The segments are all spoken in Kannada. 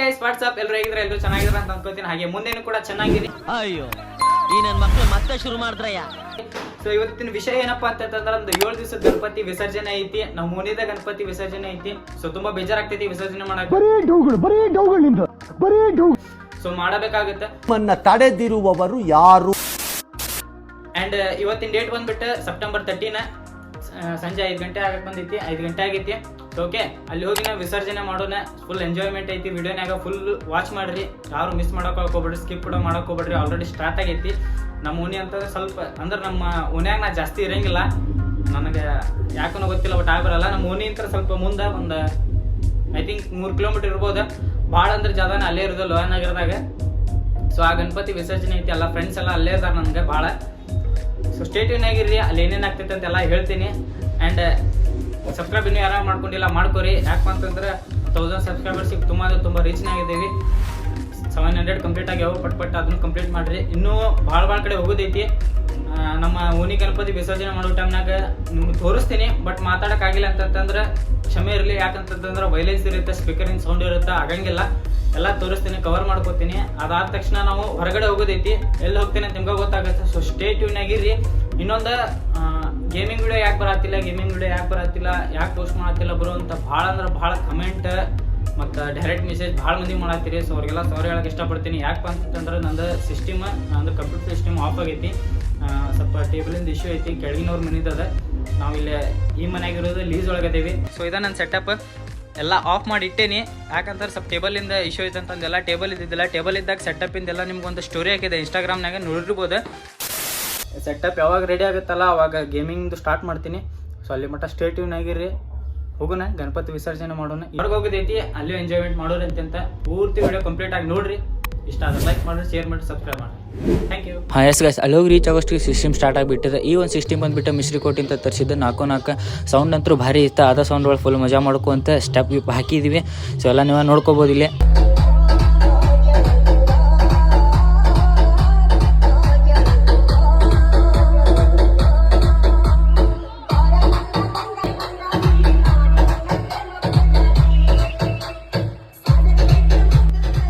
ಗೈಸ್ ವಾಟ್ಸ್ಆಪ್ ಎಲ್ಲರೂ ಹೇಗಿದ್ರೆ ಎಲ್ಲರೂ ಚೆನ್ನಾಗಿದ್ರೆ ಅಂತ ಅನ್ಕೋತೀನಿ. ಹಾಗೆ ಮುಂದೆನೂ ಕೂಡ ಚೆನ್ನಾಗಿರಿ ಅಯ್ಯೋ ಈ ನನ್ನ ಮಕ್ಕಳು ಮತ್ತೆ ಶುರು ಮಾಡಿದ್ರಯ್ಯ? ಸೊ ಇವತ್ತಿನ ವಿಷಯ ಏನಪ್ಪಾ ಅಂತಂದ್ರೆ ಒಂದು ಏಳು ದಿವಸದ ಗಣಪತಿ ವಿಸರ್ಜನೆ ಐತಿ. ನಾವು ಮುನಿದ ಗಣಪತಿ ವಿಸರ್ಜನೆ ಐತಿ. ಸೊ ತುಂಬಾ ಬೇಜಾರಾಗ್ತೈತಿ ವಿಸರ್ಜನೆ ಮಾಡಕ್ ಬರೀ ಡೌಗಳು ಬರೀ ಡೌಗಳು ನಿಂದು ಬರೀ ಡೌ ಸೊ ಮಾಡಬೇಕಾಗುತ್ತೆ. ನಿಮ್ಮನ್ನ ತಡೆದಿರುವವರು ಯಾರು? ಅಂಡ್ ಇವತ್ತಿನ ಡೇಟ್ ಬಂದ್ಬಿಟ್ಟು ಸೆಪ್ಟೆಂಬರ್ ತರ್ಟೀನ ಸಂಜೆ ಐದು ಗಂಟೆ ಆಗಕ್ಕೆ ಬಂದೈತಿ, ಐದು ಗಂಟೆ ಆಗೈತಿ. ಓಕೆ ಅಲ್ಲಿ ಹೋಗಿ ನಾವು ವಿಸರ್ಜನೆ ಮಾಡೋಣ. ಫುಲ್ ಎಂಜಾಯ್ಮೆಂಟ್ ಐತಿ. ವಿಡಿಯೋನಾಗ ಫುಲ್ ವಾಚ್ ಮಾಡ್ರಿ. ಯಾರು ಮಿಸ್ ಮಾಡೋಕೆ ಹೋಗ್ಬೇಡ್ರಿ ಸ್ಕಿಪ್ ಕೂಡ ಮಾಡಕ್ ಹೋಗ್ಬೇಡ್ರಿ. ಆಲ್ರೆಡಿ ಸ್ಟಾರ್ಟ್ ಆಗೈತಿ. ನಮ್ಮ ಓಣಿ ಅಂತಂದ್ರೆ ಸ್ವಲ್ಪ, ಅಂದ್ರೆ ನಮ್ಮ ಓನ್ಯಾಗ ನಾ ಜಾಸ್ತಿ ಇರಂಗಿಲ್ಲ. ನನಗೆ ಯಾಕನೋ ಗೊತ್ತಿಲ್ಲ ಬಟ್ ಆಗಿರಲ್ಲ ನಮ್ಮ ಓಣಿ ಅಂತ ಸ್ವಲ್ಪ ಮುಂದೆ ಒಂದು ಐ ಥಿಂಕ್ ಮೂರು ಕಿಲೋಮೀಟರ್ ಇರ್ಬೋದು. ಭಾಳ ಅಂದ್ರೆ ಜಾದಾನ ಅಲ್ಲೇ ಇರೋದು ಲೋಹ ನಗರದಾಗ ಸೊ ಆ ಗಣಪತಿ ವಿಸರ್ಜನೆ ಐತಿ. ಎಲ್ಲ ಫ್ರೆಂಡ್ಸ್ ಎಲ್ಲ ಅಲ್ಲೇ ಇದ್ದಾರೆ ನನಗೆ ಭಾಳ ಸೊ ಸ್ಟೇಟ್ಯೂನ್ ಆಗಿರ್ರಿ ಅಲ್ಲಿ ಏನೇನು ಆಗ್ತೈತೆ ಅಂತೆಲ್ಲ ಹೇಳ್ತೀನಿ. ಆ್ಯಂಡ್ ಸಬ್ಸ್ಕ್ರೈಬ್ ಇನ್ನೂ ಯಾರು ಮಾಡ್ಕೊಂಡಿಲ್ಲ, ಮಾಡ್ಕೊರಿ. ಯಾಕಂತಂದ್ರೆ ತೌಸಂಡ್ ಸಬ್ಸ್ಕ್ರೈಬರ್ಸಿಗೆ ತುಂಬ ಅಂದರೆ ತುಂಬ ರೀಚ್ನ ಆಗಿದ್ದೀವಿ ಸೆವೆನ್ ಹಂಡ್ರೆಡ್ ಕಂಪ್ಲೀಟ್ ಆಗ್ಯಾವ ಪಟ್ ಪಟ್ ಅದನ್ನು ಕಂಪ್ಲೀಟ್ ಮಾಡಿರಿ. ಇನ್ನೂ ಭಾಳ ಭಾಳ ಕಡೆ ಹೋಗೋದೈತಿ. ನಮ್ಮ ಓನಿ ಗಣಪತಿ ವಿಸರ್ಜನೆ ಮಾಡೋ ಟೈಮ್ನಾಗ ನಿಮ್ಗೆ ತೋರಿಸ್ತೀನಿ. ಬಟ್ ಮಾತಾಡೋಕ್ಕಾಗಿಲ್ಲ ಅಂತಂತಂದ್ರೆ, ಕ್ಷಮೆ ಇರಲಿ. ಯಾಕಂತಂದ್ರೆ ವೈಲೆನ್ಸ್ ಇರುತ್ತೆ ಸ್ಪೀಕರಿನ ಸೌಂಡ್ ಇರುತ್ತೆ, ಆಗಂಗಿಲ್ಲ. ಎಲ್ಲ ತೋರಿಸ್ತೀನಿ ಕವರ್ ಮಾಡ್ಕೋತೀನಿ. ಅದಾದ ತಕ್ಷಣ ನಾವು ಹೊರಗಡೆ ಹೋಗೋದೈತಿ. ಎಲ್ಲಿ ಹೋಗ್ತೀನಿ ಅಂತ ನಿಮ್ಗೆ ಗೊತ್ತಾಗುತ್ತೆ. ಸೊ ಸ್ಟೇ ಟ್ಯೂನ್ ಆಗಿರಿ ಇನ್ನೊಂದು ಗೇಮಿಂಗ್ ವಿಡಿಯೋ ಯಾಕೆ ಬರತ್ತಿಲ್ಲ ಗೇಮಿಂಗ್ ವಿಡಿಯೋ ಯಾಕೆ ಬರತ್ತಿಲ್ಲ ಯಾಕೆ ಪೋಸ್ಟ್ ಮಾಡತ್ತಿಲ್ಲ ಬರೋ ಅಂತ ಭಾಳ ಅಂದ್ರೆ ಭಾಳ ಕಮೆಂಟ್ ಮತ್ತು ಡೈರೆಕ್ಟ್ ಮೆಸೇಜ್ ಭಾಳ ಮಂದಿ ಮಾಡತ್ತೀರಿ ಸೊ ಅವ್ರಿಗೆಲ್ಲ ಸಾರಿ ಹೇಳಕ್ಕೆ ಇಷ್ಟಪಡ್ತೀನಿ. ಯಾಕೆ ಅಂತಂದ್ರೆ ನಂದು ಸಿಸ್ಟಮ್ ನಂದು ಕಂಪ್ಯೂಟರ್ ಸಿಸ್ಟಮ್ ಆಫ್ ಆಗೈತಿ. ಸ್ವಲ್ಪ ಟೇಬಲಿಂದ ಇಶ್ಯೂ ಐತಿ. ಕೆಳಗಿನವ್ರ ಮನಿದದ. ನಾವು ಇಲ್ಲೇ ಈ ಮನೆಯಾಗಿರೋದು ಲೀಸ್ ಒಳಗದೇವಿ. ಸೊ ಇದ ನನ್ನ ಸೆಟಪ್ ಎಲ್ಲ ಆಫ್ ಮಾಡಿ ಇಟ್ಟೇನಿ. ಯಾಕಂದ್ರೆ ಸ್ವಲ್ಪ ಟೇಬಲಿಂದ ಇಶ್ಯೂ ಐತೆ ಅಂತಂದೆಲ್ಲ ಟೇಬಲ್ ಇದ್ದಿದ್ದಿಲ್ಲ. ಟೇಬಲ್ ಇದ್ದಾಗ ಸೆಟಪಿಂದೆಲ್ಲ ನಿಮ್ಗೊಂದು ಸ್ಟೋರಿ ಹಾಕಿದೆ. ಇನ್ಸ್ಟಾಗ್ರಾಮ್ನಾಗ ನೋಡಿರ್ಬೋದು. ಸೆಟಪ್ ಯಾವಾಗ ರೆಡಿ ಆಗುತ್ತಲ್ಲ, ಅವಾಗ ಗೇಮಿಂಗ್ದು ಸ್ಟಾರ್ಟ್ ಮಾಡ್ತೀನಿ. ಸೊ ಅಲ್ಲಿ ಮಟ್ಟ ಆಗಿರಿ. ಹೋಗೋಣ, ಗಣಪತಿ ವಿಸರ್ಜನೆ ಮಾಡೋಣ. ಹೊರಗೆ ಹೋಗೋದೈತಿ ಅಲ್ಲಿ ಎಂಜಾಯ್ಮೆಂಟ್ ಮಾಡೋರಿ ಅಂತ ಪೂರ್ತಿ ವಿಡಿಯೋ ಕಂಪ್ಲೀಟ್ ಆಗಿ ನೋಡ್ರಿ. ಇಷ್ಟ ಆದ್ರೆ ಲೈಕ್ ಮಾಡಿ ಶೇರ್ ಮಾಡಿ ಸಬ್ಸ್ಕ್ರೈಬ್ ಮಾಡಿ ಹಾಂ ಎಸ್ ಗೈಸ್ ಅಲ್ಲಿ ಹೋಗಿ ರೀಚ್ ಆಗೋಷ್ಟು ಸಿಸ್ಟಮ್ ಸ್ಟಾರ್ಟ್ ಆಗಿಬಿಟ್ಟಿದೆ. ಈ ಒಂದು ಸಿಸ್ಟಮ್ ಬಂದುಬಿಟ್ಟು ಮಿಸ್ರಿ ಅಂತ ತರಿಸಿದ್ದು ನಾಲ್ಕು ನಾಲ್ಕು. ಸೌಂಡ್ ಅಂತೂ ಭಾರಿ ಇತ್ತು. ಅದ ಸೌಂಡ್ ಒಳಗೆ ಫುಲ್ ಮಜಾ ಮಾಡ್ಕೊಂತ ಸ್ಟೆಪ್ ಗಿಪ್ ಹಾಕಿದ್ದೀವಿ ಸೊ ಎಲ್ಲ ನೀವು ನೋಡ್ಕೋಬೋದು ಇಲ್ಲಿ.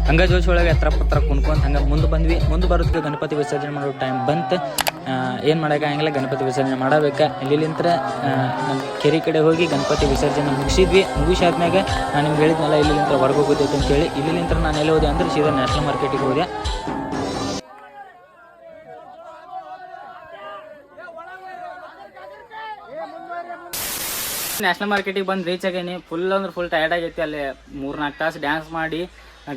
ಹಂಗ ಜೋಶ್ ಒಳಗೆ ಎತ್ತರ ಪತ್ರ ಕುಣ್ಕೊಂತ ಹಂಗೆ ಮುಂದೆ ಬಂದ್ವಿ. ಮುಂದೆ ಬರೋದಕ್ಕೆ ಗಣಪತಿ ವಿಸರ್ಜನೆ ಮಾಡೋ ಟೈಮ್ ಬಂತು. ಏನು ಮಾಡೋಕ್ಕಾಗಿಲ್ಲ ಗಣಪತಿ ವಿಸರ್ಜನೆ ಮಾಡಬೇಕು. ಇಲ್ಲಿಂತ್ರ ನಮ್ಮ ಕೆರೆ ಕಡೆ ಹೋಗಿ ಗಣಪತಿ ವಿಸರ್ಜನೆ ಮುಗಿಸಿದ್ವಿ. ಮುಗಿಸಾದ್ಮ್ಯಾಗ ನಾನು ನಿಮ್ಗೆ ಹೇಳಿದ್ನಲ್ಲ ಇಲ್ಲಿಂತ್ರ ಹೊರಗೆ ಹೋಗೋದೈತೆ ಅಂತೇಳಿ ಇಲ್ಲಿಂತ್ರ ನಾನು ಎಲ್ಲಿ ಹೋದೆ ಅಂದ್ರೆ ಸೀದಾ ನ್ಯಾಷನಲ್ ಮಾರ್ಕೆಟಿಗೆ ಹೋದೆ. ನ್ಯಾಷನಲ್ ಮಾರ್ಕೆಟಿಗೆ ಬಂದು ರೀಚ್ ಆಗೇನಿ. ಫುಲ್ ಅಂದ್ರೆ ಫುಲ್ ಟಯರ್ಡ್ ಆಗೈತಿ ಅಲ್ಲಿ. ಮೂರ್ನಾಲ್ಕು ತಾಸು ಡ್ಯಾನ್ಸ್ ಮಾಡಿ,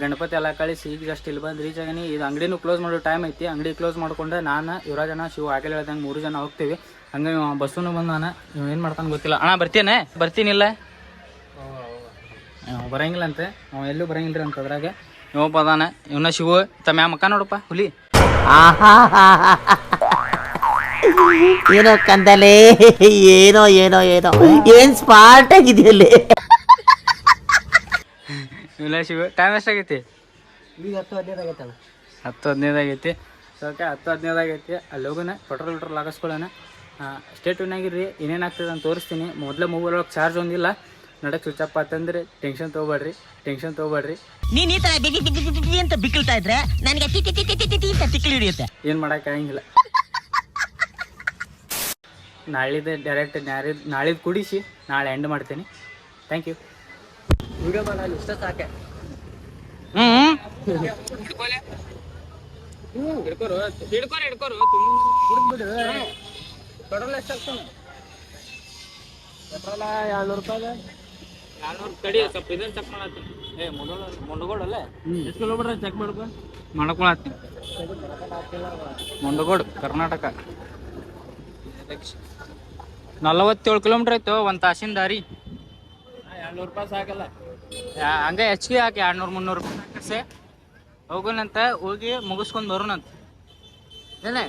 ಗಣಪತಿ ಎಲ್ಲ ಕಳಿಸಿ, ಈಗ ಅಷ್ಟು ಇಲ್ಲಿ ಬಂದು ರೀಚ್ ಆಗೇನಿ. ಇದು ಅಂಗಡಿನೂ ಕ್ಲೋಸ್ ಮಾಡೋ ಟೈಮ್ ಐತಿ. ಅಂಗಡಿ ಕ್ಲೋಸ್ ಮಾಡ್ಕೊಂಡು ನಾನು ಇವರ ಜನ ಶಿವ ಆಗಲೇ ಹೇಳ್ದಂಗೆ ಮೂರು ಜನ ಹೋಗ್ತೀವಿ. ಹಂಗೆ ಬಸ್ಸೂ ಬಂದು ನಾನು. ಏನು ಮಾಡ್ತಾನೆ ಗೊತ್ತಿಲ್ಲ. ಅಣ್ಣ ಬರ್ತೀನೇ ಬರ್ತೀನಿಲ್ಲ? ಬರಂಗಿಲ್ಲ ಅಂತೆ ಎಲ್ಲೂ ಬರಂಗಿಲ್ಲ ಅಂತ ಅದ್ರಾಗ. ಇವಪ್ಪ ಅದಾನ. ಇವನ ಶಿವ, ತಮ್ಮ ಮಕ್ಕ ನೋಡಪ್ಪ, ಹುಲಿ. ಏನೋ ಕಂದಲೇ ಏನೋ ಏನೋ ಏನೋ. ಏನ್ ಸ್ಮಾರ್ಟ್ ಆಗಿದೆಯಲ್ಲಿ ಶಿವ ಟೈಮ್ ಎಷ್ಟಾಗೈತಿ? ಈಗ ಹತ್ತು ಹದಿನೈದು ಆಗೈತಲ್ಲ ಹತ್ತು ಹದಿನೈದು ಆಗೈತಿ. ಸೊ ಓಕೆ ಹತ್ತು ಹದಿನೈದು ಆಗೈತಿ. ಅಲ್ಲಿ ಹೋಗೋಣ ಪೆಟ್ರೋಲ್ ಗಿಟ್ರೋಲ್ ಹಾಕಿಸ್ಕೊಳ್ಳೋಣ. ಸ್ಟೇಟ್ ಆಗಿರ್ರಿ ಏನೇನು ಆಗ್ತದೆ ಅಂತ ತೋರಿಸ್ತೀನಿ. ಮೊದಲ ಮೊಬೈಲ್ ಒಳಗೆ ಚಾರ್ಜ್ ಒಂದಿಲ್ಲ. ನಡಕ್ಕೆ ಸ್ವಿಚ್ ಅಪ್ ಆತಂದ್ರೆ ಟೆನ್ಷನ್ ತೊಗೊಬೇಡ್ರಿ ಟೆನ್ಷನ್ ತೊಗೊಬೇಡ್ರಿ. ನೀನು ಈ ಥರ ಬಿಗಿ ಬಿಗಿ ಬಿಗಿ ಅಂತ ಬಿಕ್ಕಳ್ತಾ ಇದ್ರೆ ನನಗೆ ಟಿ ಟಿಕಿ ಅಂತ ತಿಕ್ಲಿ ಹಿಡಿಯುತ್ತೆ. ಏನು ಮಾಡೋಕ್ಕಾಗಂಗಿಲ್ಲ ನಾಳಿದ್ದು ಡೈರೆಕ್ಟ್ ನಾಳಿದ್ದು ನಾಳಿದ್ದು ಕುಡಿಸಿ ನಾಳೆ ಎಂಡ್ ಮಾಡ್ತೀನಿ. ಥ್ಯಾಂಕ್ ಯು ವಿಡಿಯೋ ಮಾಡಲು ಇಷ್ಟ ಸಾಕೆ. ಹ್ಞೂ ಹಿಡ್ಕೋರು ಹಿಡ್ಕೋರು ಹಿಡ್ಕೋರು. ಪೆಟ್ರೋಲ್ ಎಷ್ಟು ಆಗ್ತಾನೆ ಪೆಟ್ರೋಲ ಏಳ್ನೂರು ರೂಪಾಯಿ ತಡಿ ಸ್ವಲ್ಪ ಇದನ್ನ ಚೆಕ್ ಮಾಡತ್ತೀನಿ. ಏ ಮೊದಲು ಮೊಂಡಗೋಡಲ್ಲ? ಎಷ್ಟು ಕಿಲೋಮೀಟ್ರ್ ಚೆಕ್ ಮಾಡ್ಕೊ? ಮಾಡ್ಕೊಳತ್ತೀನಿ. ಮೊಂಡಗೋಡು ಕರ್ನಾಟಕ. ನಲವತ್ತೇಳು ಕಿಲೋಮೀಟರ್ ಆಯ್ತು ಒಂದು ತಾಸಿನ ದಾರಿ. ಹಂಗ ರೂಪಾಯಿ ಸಾಕಲ್ಲ. ಯಾ- ಹಂಗೆ ಹೆಚ್ಚಿಗೆ ಹಾಕಿ ಎರಡ್ನೂರು ಮುನ್ನೂರು ರೂಪಾಯಿ ಹೋಗೋಣಂತ ಹೋಗಿ ಮುಗಿಸ್ಕೊಂಡು ಬರೋಣಂತ ಏನೇ?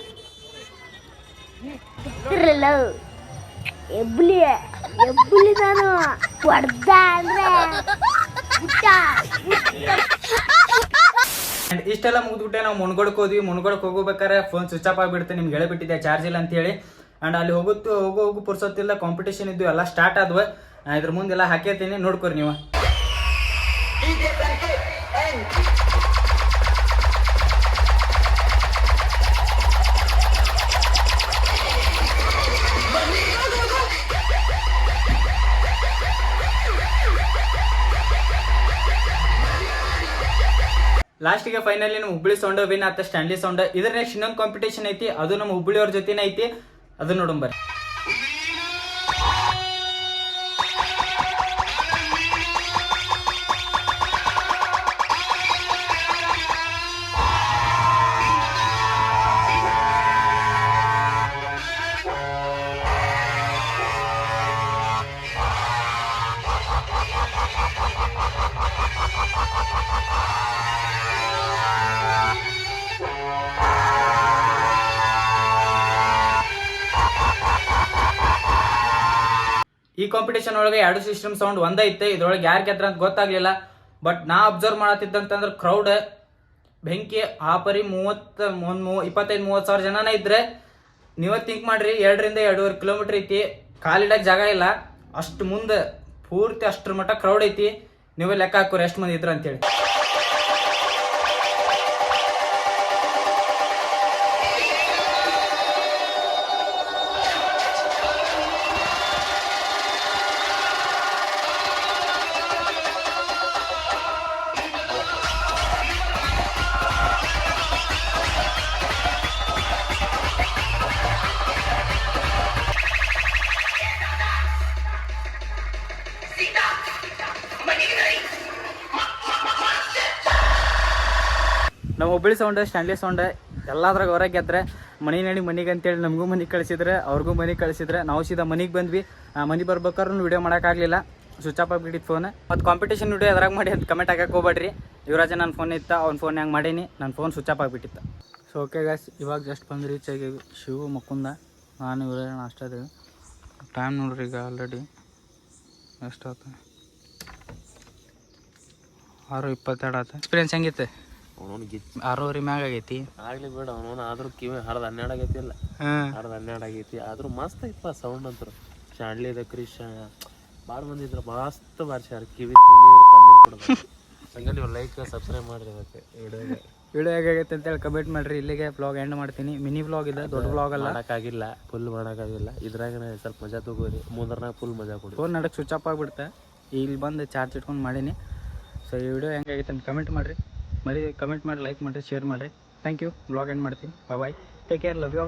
ಎಬ್ಲಿ ಎಬ್ಲಿ ನಾನು. ಹೊಡ್ದ ಅಂದ್ರೆ ಊಟ And ಇಷ್ಟೆಲ್ಲ ಮುಗಿದ್ಬಿಟ್ಟೆ ನಾವು ಮುನ್ಗೋಡಕ್ಕೆ ಹೋದ್ವಿ. ಮುನ್ಗೋಡಕ್ಕೆ ಹೋಗ್ಬೇಕಾರೆ ಫೋನ್ ಸ್ವಿಚ್ ಆಫ್ ಆಗಿಬಿಡುತ್ತೆ. ನಿಮ್ಗೆ ಹೇಳಿಬಿಟ್ಟಿದೆ ಚಾರ್ಜ್ ಇಲ್ಲ ಅಂತೇಳಿ. ಆ್ಯಂಡ್ ಅಲ್ಲಿ ಹೋಗುತ್ತೆ, ಹೋಗೋ, ಹೋಗು ಪುರ್ಸೊತ್ತಿಲ್ಲ ಕಾಂಪಿಟೇಷನ್ ಇದ್ದು ಎಲ್ಲ ಸ್ಟಾರ್ಟ್ ಆದ್ವು. ಇದ್ರ ಮುಂದೆಲ್ಲ ಹಾಕೇತೀನಿ ನೋಡ್ಕೊರಿ ನೀವು. ಲಾಸ್ಟಿಗೆ ಫೈನಲಿ ನಮ್ಮ ಹುಬ್ಬಳ್ಳಿ ಸೌಂಡ್ ವಿನ್ ಆತ ಸ್ಟ್ಯಾನ್ಲಿ ಸೌಂಡ್ ಇದ್ರ ನೆಕ್ಸ್ಟ್ ಇನ್ನೊಂದು ಕಾಂಪಿಟೇಷನ್ ಐತಿ, ಅದು ನಮ್ಮ ಹುಬ್ಳಿಯವ್ರ ಜೊತೆನೇ ಐತಿ. ಅದನ್ನ ನೋಡೋಣ ಈ ಕಾಂಪಿಟೇಷನ್ ಒಳಗೆ ಎರಡು ಸಿಸ್ಟಮ್ ಸೌಂಡ್ ಒಂದೇ ಒಂದೈತೆ ಇದ್ರೊಳಗೆ ಯಾರು ಗೆದ್ರ ಅಂತ ಗೊತ್ತಾಗ್ಲಿಲ್ಲ. ಬಟ್ ನಾ ಅಬ್ಸರ್ವ್ ಮಾಡತ್ತಿದ್ದಂತಂದ್ರೆ ಕ್ರೌಡ್ ಬೆಂಕಿ ಆಪರಿ ಪರಿ ಮೂವತ್ತು, ಒಂದು ಮೂ, ಇಪ್ಪತ್ತೈದು ಮೂವತ್ತು ಸಾವಿರ ಜನನ ಇದ್ರೆ ನೀವೇ ಥಿಂಕ್ ಮಾಡ್ರಿ. ಎರಡರಿಂದ ಎರಡೂವರೆ ಕಿಲೋಮೀಟರ್ ಐತಿ. ಕಾಲಿಡಕ್ಕೆ ಜಾಗ ಇಲ್ಲ. ಅಷ್ಟು ಮುಂದೆ ಪೂರ್ತಿ ಅಷ್ಟ್ರ ಮಟ್ಟ ಕ್ರೌಡ್ ಐತಿ. ನೀವೇ ಲೆಕ್ಕ ಹಾಕೋರಿ ಎಷ್ಟು ಮಂದಿ ಇದ್ರ ಅಂತೇಳಿ. ನಮ್ಮ ಹುಬ್ಬಳ್ಳಿ ಸೌಂಡ್ ಸ್ಟ್ಯಾನ್ಲಿ ಸೌಂಡ್ ಎಲ್ಲಾದ್ರಾಗ ಹೊರಗೆ ಗೆದ್ರೆ ಮನೆ ನಡಿ ಮನೆಗೆ ಅಂತೇಳಿ ನಮಗೂ ಮನೆಗೆ ಕಳಿಸಿದ್ರೆ, ಅವ್ರಿಗೂ ಮನೆಗೆ ಕಳಿಸಿದ್ರೆ, ನಾವು ಸೀದಾ ಮನೆಗೆ ಬಂದ್ವಿ. ಮನೆ ಬರ್ಬೇಕಾದ್ರೂ ವಿಡಿಯೋ ಮಾಡೋಕ್ಕಾಗಲಿಲ್ಲ ಸ್ವಿಚ್ ಆಫ್ ಆಗಿಬಿಟ್ಟಿತ್ತು ಫೋನ್ ಮತ್ತು ಕಾಂಪಿಟೇಷನ್ ವಿಡಿಯೋ ಅದ್ರಾಗ ಮಾಡಿ ಅಂತ ಕಮೆಂಟ್ ಹಾಕಕ್ಕೆ ಹೋಗ್ಬೇಡ್ರಿ. ಯುವರಾಜ ನನ್ನ ಫೋನ್ ಇತ್ತ, ಅವ್ನ ಫೋನ್ ಹೆಂಗೆ ಮಾಡೀನಿ. ನನ್ನ ಫೋನ್ ಸ್ವಿಚ್ ಆಫ್ ಆಗಿಬಿಟ್ಟಿತ್ತು. ಸೊ ಓಕೆ ಗಾಯ್ಸ್ ಇವಾಗ ಜಸ್ಟ್ ಬಂದು ರೀಚ್ ಆಗಿ ಶಿವು, ಮುಕುಂದ, ನಾನು, ಇವರ ಅಷ್ಟೇ ಇದ್ದೀವಿ ಟೈಮ್ ನೋಡ್ರಿ ಈಗ ಆಲ್ರೆಡಿ ಎಷ್ಟಾಯ್ತು ಆರು ಇಪ್ಪತ್ತೆರಡು ಆತ. ಎಕ್ಸ್ಪೀರಿಯನ್ಸ್ ಹೆಂಗಿತ್ತು? ಅವನವ್ನು ಗಿಚ್ ಆರೂವರೆ ಮ್ಯಾಗ ಆಗೈತಿ. ಆಗ್ಲಿ ಬೇಡ ಅವನವನು ಆದ್ರೂ ಕಿವಿ ಹರ್ದ ಹನ್ನೆರಡು ಆಗೈತಿ ಇಲ್ಲ ಹರ್ದ ಹನ್ನೆರಡು ಆಗೈತಿ. ಆದ್ರೂ ಮಸ್ತ್ ಐತಪ್ಪ ಸೌಂಡ್ ಅಂತರು ಇದೆ ಕ್ರಿಶ್ ಭಾಳ ಮಂದಿ ಇದ್ರ ಮಸ್ತ್ ಬಾರ್ಸ್ಯಾರ ಕಿವಿ ಕೊಡ್ಬೇಕು ಹಂಗೆ ನೀವು ಲೈಕ್ ಸಬ್ಸ್ಕ್ರೈಬ್ ಮಾಡ್ರಿ ಅದಕ್ಕೆ ವಿಡಿಯೋಗೆ. ವಿಡಿಯೋ ಹೇಗಾಗೈತೆ ಅಂತೇಳಿ ಕಮೆಂಟ್ ಮಾಡ್ರಿ. ಇಲ್ಲಿಗೆ ಬ್ಲಾಗ್ ಎಂಡ್ ಮಾಡ್ತೀನಿ. ಮಿನಿ ಬ್ಲಾಗ್ ಇದೆ ದೊಡ್ಡ ಬ್ಲಾಗ್ ಅಲ್ಲ. ಮಾಡೋಕ್ಕಾಗಿಲ್ಲ ಫುಲ್ ಮಾಡೋಕ್ಕಾಗಿಲ್ಲ. ಇದ್ರಾಗ ಸ್ವಲ್ಪ ಮಜಾ ತಗೋರಿ. ಮುಂದ್ರನಾಗ ಫುಲ್ ಮಜಾ ಕೊಡಿ. ಫೋನ್ ನಡಕ್ಕೆ ಸ್ವಿಚ್ ಆಫ್ ಆಗಿಬಿಡುತ್ತೆ ಇಲ್ಲಿ ಬಂದು ಚಾರ್ಜ್ ಇಟ್ಕೊಂಡು ಮಾಡೀನಿ. ಸೊ ಈ ವಿಡಿಯೋ ಹೆಂಗಾಗೈತೆ ಅಂತ ಕಮೆಂಟ್ ಮಾಡಿರಿ. ಮರಿ ಕಮೆಂಟ್ ಮಾಡಿ ಲೈಕ್ ಮಾಡಿರಿ ಶೇರ್ ಮಾಡಿರಿ. ಥ್ಯಾಂಕ್ ಯು ಬ್ಲಾಗ್ ಎಂಡ್ ಮಾಡ್ತೀನಿ. Bye take care love you